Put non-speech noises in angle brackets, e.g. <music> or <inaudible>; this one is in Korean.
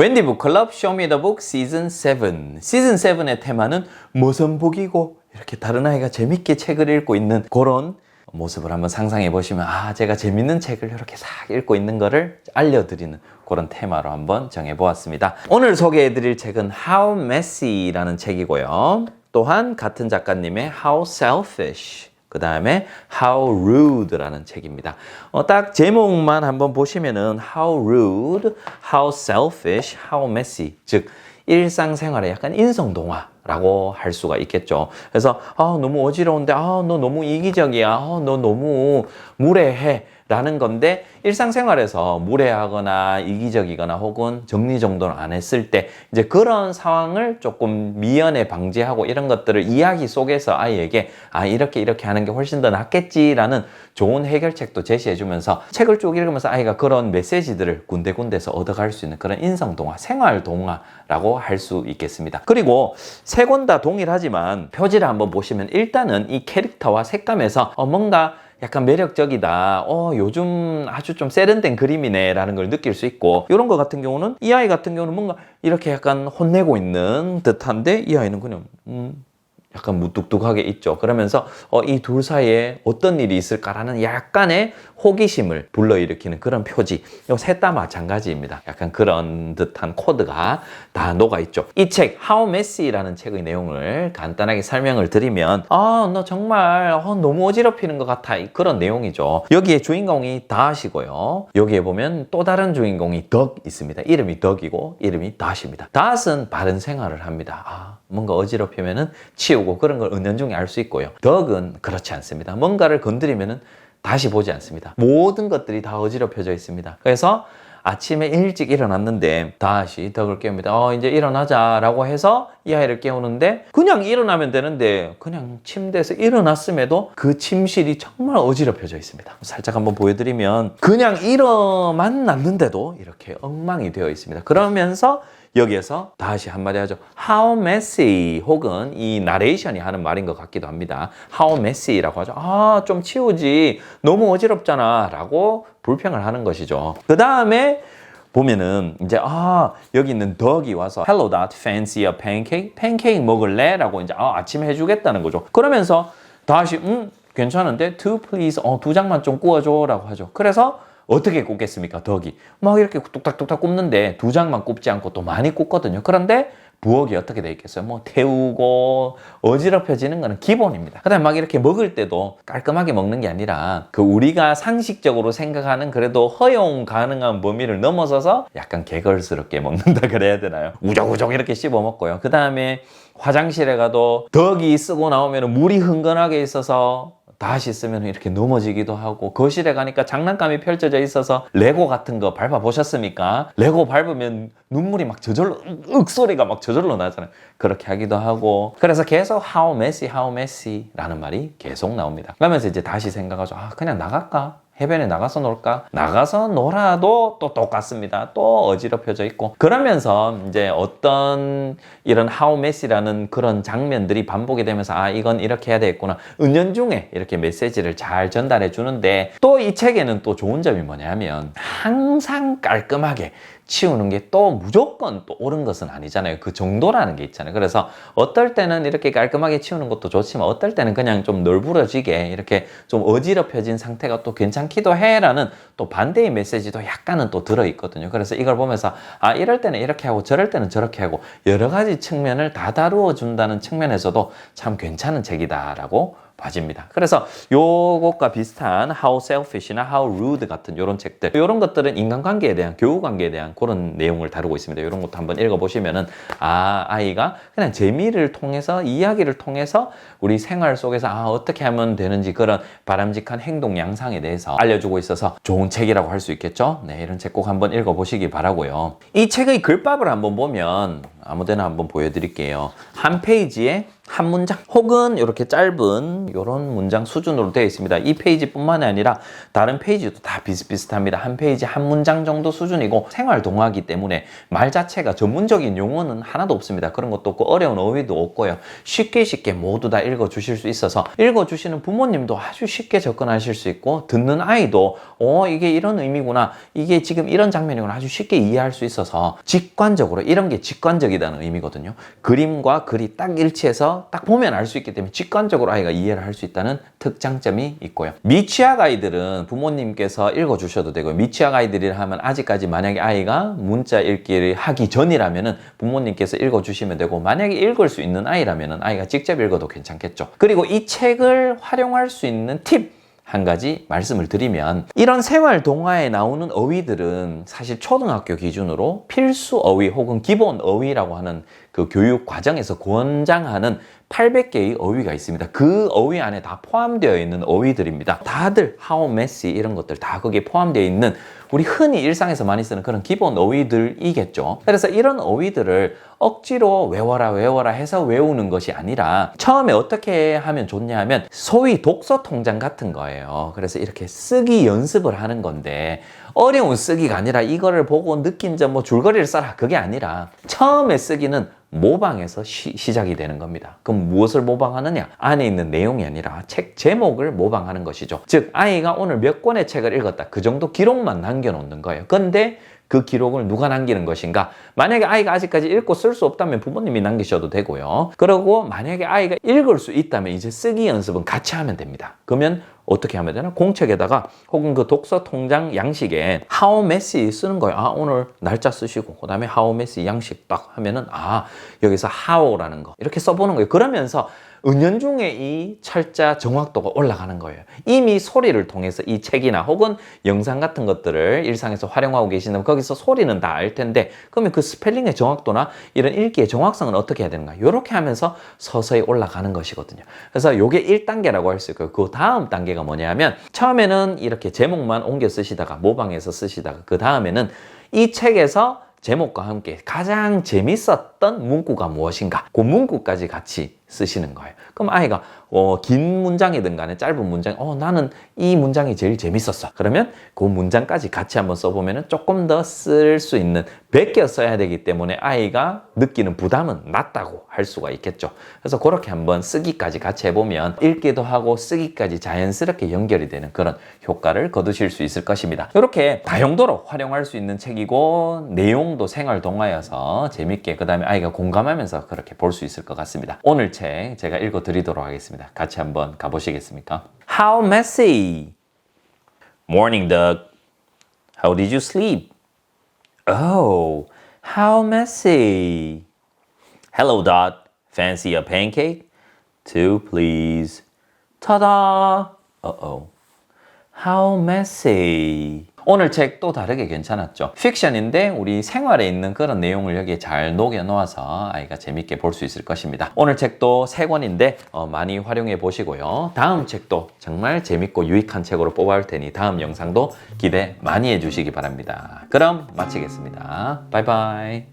웬디 북클럽 쇼미더북 시즌 7 시즌 7의 테마는 모선복이고 이렇게 다른 아이가 재밌게 책을 읽고 있는 그런 모습을 한번 상상해 보시면 아 제가 재밌는 책을 이렇게 싹 읽고 있는 거를 알려드리는 그런 테마로 한번 정해 보았습니다. 오늘 소개해 드릴 책은 How Messy라는 책이고요. 또한 같은 작가님의 How Selfish 그 다음에 How Rude라는 책입니다. 어, 딱 제목만 한번 보시면은 How Rude, How Selfish, How Messy. 즉, 일상생활에 약간 인성동화라고 할 수가 있겠죠. 그래서, 아, 너무 어지러운데, 아, 너 너무 이기적이야. 아, 너 너무 무례해. 라는 건데 일상생활에서 무례하거나 이기적이거나 혹은 정리정돈을 안 했을 때 이제 그런 상황을 조금 미연에 방지하고 이런 것들을 이야기 속에서 아이에게 아 이렇게 이렇게 하는 게 훨씬 더 낫겠지라는 좋은 해결책도 제시해 주면서 책을 쭉 읽으면서 아이가 그런 메시지들을 군데군데서 얻어갈 수 있는 그런 인성 동화, 생활 동화라고 할 수 있겠습니다. 그리고 세 권 다 동일하지만 표지를 한번 보시면 일단은 이 캐릭터와 색감에서 어, 뭔가 약간 매력적이다. 어, 요즘 아주 좀 세련된 그림이네. 라는 걸 느낄 수 있고, 이런 거 같은 경우는, 이 아이 같은 경우는 뭔가 이렇게 약간 혼내고 있는 듯한데, 이 아이는 그냥, 음, 약간 무뚝뚝하게 있죠. 그러면서 어, 이 둘 사이에 어떤 일이 있을까라는 약간의 호기심을 불러일으키는 그런 표지. 셋다 마찬가지입니다. 약간 그런 듯한 코드가 다 녹아 있죠. 이 책 How Messy라는 책의 내용을 간단하게 설명을 드리면 아, 너 정말 어, 너무 어지럽히는 것 같아. 그런 내용이죠. 여기에 주인공이 다시고요. 여기에 보면 또 다른 주인공이 덕 있습니다. 이름이 덕이고 이름이 다시입니다. 다스는 바른 생활을 합니다. 아, 뭔가 어지럽히면은 치우 고 그런 걸 은연중에 알 수 있고요. 덕은 그렇지 않습니다. 뭔가를 건드리면은 다시 보지 않습니다. 모든 것들이 다 어지럽혀져 있습니다. 그래서 아침에 일찍 일어났는데 다시 덕을 깨웁니다. 어, 이제 일어나자라고 해서 이 아이를 깨우는데 그냥 일어나면 되는데 그냥 침대에서 일어났음에도 그 침실이 정말 어지럽혀져 있습니다. 살짝 한번 보여드리면 그냥 일어만 났는데도 이렇게 엉망이 되어 있습니다. 그러면서 여기에서 다시 한마디 하죠. How messy 혹은 이 나레이션이 하는 말인 것 같기도 합니다. How messy라고 하죠. 아, 좀 치우지. 너무 어지럽잖아. 라고 불평을 하는 것이죠. 그 다음에 보면은 이제 아 여기 있는 덕이 와서 Hello Dot Fancy a pancake? 팬케이크 먹을래? 라고 이제 아, 아침에 해주겠다는 거죠. 그러면서 다시 음 괜찮은데 two please 어, 두 장만 좀 구워줘 라고 하죠. 그래서 어떻게 굽겠습니까? 덕이. 막 이렇게 뚝딱뚝딱 굽는데 두 장만 굽지 않고 또 많이 굽거든요. 그런데 부엌이 어떻게 돼 있겠어요? 뭐 태우고 어지럽혀지는 거는 기본입니다. 그다음에 막 이렇게 먹을 때도 깔끔하게 먹는 게 아니라 그 우리가 상식적으로 생각하는 그래도 허용 가능한 범위를 넘어서서 약간 개걸스럽게 먹는다 <laughs> 그래야 되나요? 우적우적 이렇게 씹어 먹고요. 그다음에 화장실에 가도 덕이 쓰고 나오면 물이 흥건하게 있어서 다시 쓰면 이렇게 넘어지기도 하고 거실에 가니까 장난감이 펼쳐져 있어서 레고 같은 거 밟아 보셨습니까? 레고 밟으면 눈물이 막 저절로 윽 소리가 막 저절로 나잖아요. 그렇게 하기도 하고 그래서 계속 how messy, how messy 라는 말이 계속 나옵니다. 그러면서 이제 다시 생각하죠. 아 그냥 나갈까? 해변에 나가서 놀까? 나가서 놀아도 또 똑같습니다. 또 어지럽혀져 있고. 그러면서 이제 어떤 이런 how messy라는 그런 장면들이 반복이 되면서 아, 이건 이렇게 해야 되겠구나. 은연중에 이렇게 메시지를 잘 전달해 주는데 또 이 책에는 또 좋은 점이 뭐냐면 항상 깔끔하게 치우는 게 또 무조건 또 옳은 것은 아니잖아요. 그 정도라는 게 있잖아요. 그래서 어떨 때는 이렇게 깔끔하게 치우는 것도 좋지만 어떨 때는 그냥 좀 널브러지게 이렇게 좀 어지럽혀진 상태가 또 괜찮기도 해라는 또 반대의 메시지도 약간은 또 들어있거든요. 그래서 이걸 보면서 아, 이럴 때는 이렇게 하고 저럴 때는 저렇게 하고 여러 가지 측면을 다 다루어 준다는 측면에서도 참 괜찮은 책이다라고 봐집니다. 그래서 요것과 비슷한 How Selfish나 How Rude 같은 이런 책들 이런 것들은 인간관계에 대한 교우관계에 대한 그런 내용을 다루고 있습니다. 이런 것도 한번 읽어보시면은 아 아이가 그냥 재미를 통해서 이야기를 통해서 우리 생활 속에서 아 어떻게 하면 되는지 그런 바람직한 행동 양상에 대해서 알려주고 있어서 좋은 책이라고 할 수 있겠죠. 네 이런 책 꼭 한번 읽어보시기 바라고요. 이 책의 글밥을 한번 보면 아무데나 한번 보여드릴게요. 한 페이지에 한 문장 혹은 이렇게 짧은 이런 문장 수준으로 되어 있습니다. 이 페이지뿐만이 아니라 다른 페이지도 다 비슷비슷합니다. 한 페이지 한 문장 정도 수준이고 생활 동화기 때문에 말 자체가 전문적인 용어는 하나도 없습니다. 그런 것도 없고 어려운 어휘도 없고요. 쉽게 쉽게 모두 다 읽어 주실 수 있어서 읽어 주시는 부모님도 아주 쉽게 접근하실 수 있고 듣는 아이도 어 이게 이런 의미구나. 이게 지금 이런 장면이구나. 아주 쉽게 이해할 수 있어서 직관적으로 이런 게 직관적이라는 의미거든요. 그림과 글이 딱 일치해서 딱 보면 알 수 있기 때문에 직관적으로 아이가 이해를 할 수 있다는 특장점이 있고요. 미취학 아이들은 부모님께서 읽어 주셔도 되고요. 미취학 아이들이라 하면 아직까지 만약에 아이가 문자 읽기를 하기 전이라면은 부모님께서 읽어 주시면 되고 만약에 읽을 수 있는 아이라면은 아이가 직접 읽어도 괜찮겠죠. 그리고 이 책을 활용할 수 있는 팁 한 가지 말씀을 드리면 이런 생활 동화에 나오는 어휘들은 사실 초등학교 기준으로 필수 어휘 혹은 기본 어휘라고 하는 그 교육 과정에서 권장하는 800개의 어휘가 있습니다. 그 어휘 안에 다 포함되어 있는 어휘들입니다. 다들 how messy 이런 것들 다 거기에 포함되어 있는 우리 흔히 일상에서 많이 쓰는 그런 기본 어휘들이겠죠. 그래서 이런 어휘들을 억지로 외워라 외워라 해서 외우는 것이 아니라 처음에 어떻게 하면 좋냐 하면 소위 독서 통장 같은 거예요. 그래서 이렇게 쓰기 연습을 하는 건데 어려운 쓰기가 아니라 이거를 보고 느낀 점 뭐 줄거리를 써라 그게 아니라 처음에 쓰기는 모방에서 시, 시작이 되는 겁니다. 그럼 무엇을 모방하느냐? 안에 있는 내용이 아니라 책 제목을 모방하는 것이죠. 즉 아이가 오늘 몇 권의 책을 읽었다. 그 정도 기록만 남겨놓는 거예요. 근데 그 기록을 누가 남기는 것인가? 만약에 아이가 아직까지 읽고 쓸 수 없다면 부모님이 남기셔도 되고요. 그리고 만약에 아이가 읽을 수 있다면 이제 쓰기 연습은 같이 하면 됩니다. 그러면 어떻게 하면 되나? 공책에다가 혹은 그 독서 통장 양식에 how messy 쓰는 거예요. 아, 오늘 날짜 쓰시고, 그 다음에 how messy 양식 딱 하면은, 아, 여기서 how라는 거. 이렇게 써보는 거예요. 그러면서 은연중에 이 철자 정확도가 올라가는 거예요. 이미 소리를 통해서 이 책이나 혹은 영상 같은 것들을 일상에서 활용하고 계시다면 거기서 소리는 다 알 텐데 그러면 그 스펠링의 정확도나 이런 읽기의 정확성은 어떻게 해야 되는가? 이렇게 하면서 서서히 올라가는 것이거든요. 그래서 요게 1단계라고 할 수 있고요. 그 다음 단계가 뭐냐면 처음에는 이렇게 제목만 옮겨 쓰시다가 모방해서 쓰시다가 그 다음에는 이 책에서 제목과 함께 가장 재밌었던 문구가 무엇인가? 그 문구까지 같이 쓰시는 거예요. 그럼 아이가 어, 긴 문장이든 간에 짧은 문장, 어, 나는 이 문장이 제일 재밌었어. 그러면 그 문장까지 같이 한번 써보면 조금 더 쓸 수 있는, 베껴 써야 되기 때문에 아이가 느끼는 부담은 낮다고 할 수가 있겠죠. 그래서 그렇게 한번 쓰기까지 같이 해보면 읽기도 하고 쓰기까지 자연스럽게 연결이 되는 그런 효과를 거두실 수 있을 것입니다. 이렇게 다용도로 활용할 수 있는 책이고 내용도 생활 동화여서 재밌게 그 다음에 아이가 공감하면서 그렇게 볼 수 있을 것 같습니다. 오늘 책 제가 읽어 드 리도록 하겠습니다. 같이 한번 가보시겠습니까? How messy. Morning, Doug. How did you sleep? Oh, how messy. Hello, Dot. Fancy a pancake? Two, please. Ta-da! Uh-oh. How messy. 오늘 책 또 다르게 괜찮았죠. 픽션인데 우리 생활에 있는 그런 내용을 여기에 잘 녹여 놓아서 아이가 재밌게 볼 수 있을 것입니다. 오늘 책도 세 권인데 어, 많이 활용해 보시고요. 다음 책도 정말 재밌고 유익한 책으로 뽑아올 테니 다음 영상도 기대 많이 해주시기 바랍니다. 그럼 마치겠습니다. 바이바이.